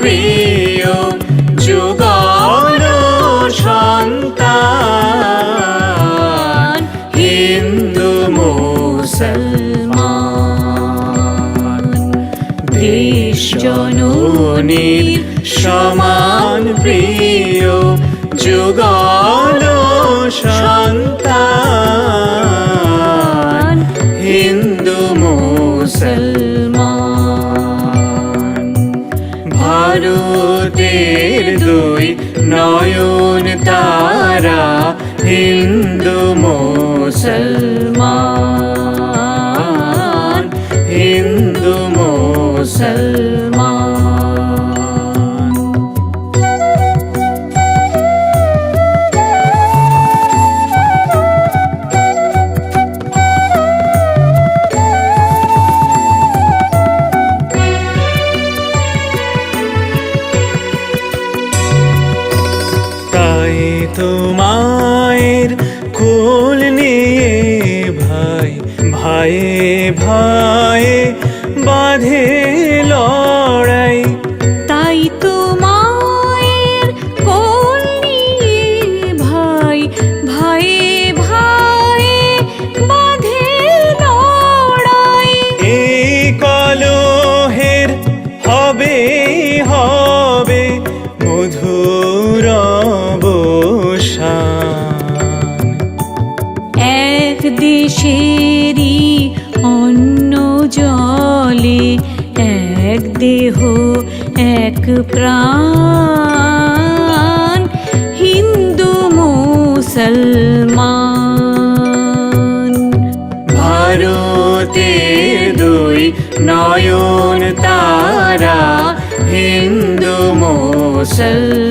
প্রিয় যুগল সন্তান হিন্দু মুসলমান দেশ জননীর সমান প্রিয় যুগল সন্তান। ভারতের দুই নয়ন তারা হিন্দু মুসলমান হিন্দু মুসলমান। তাই তো কোল নিয়ে ভাই ভাই ভাই বাঁধে এক দেহ এক প্রাণ হিন্দু মুসলমান। ভারতের দুই নয়ন তারা হিন্দু মুসলমান।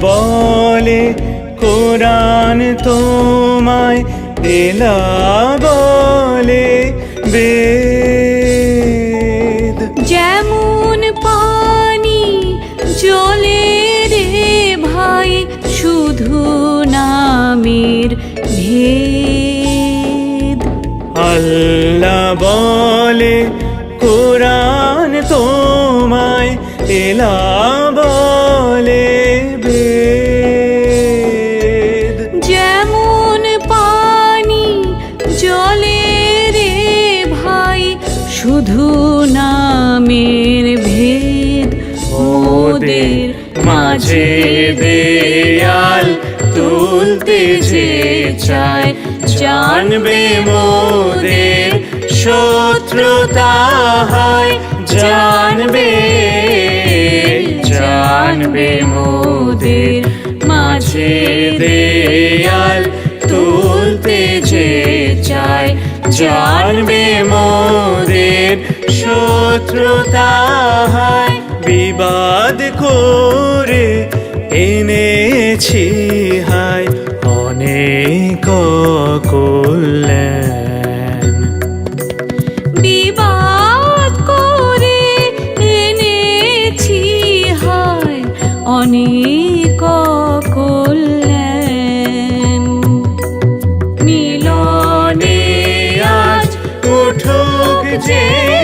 বলে কোরআন তোমায় এলা বলে বেদ। যেমন পানি জলে রে ভাই শুধু নামের ভেদ। আল্লাহ বলে কোরআন তোমায় এলা শুধু নামের ভেদ মোদের মাঝে দেয়াল তুলতে যে চায়, জানবে মোদের শত্রুতা হয়, জানবে জানবে মোদের মাঝে দেয়াল তুলতে যে চায়। জানবে মোদের শত্রুতা বিবাদ করে এনেছি। 今。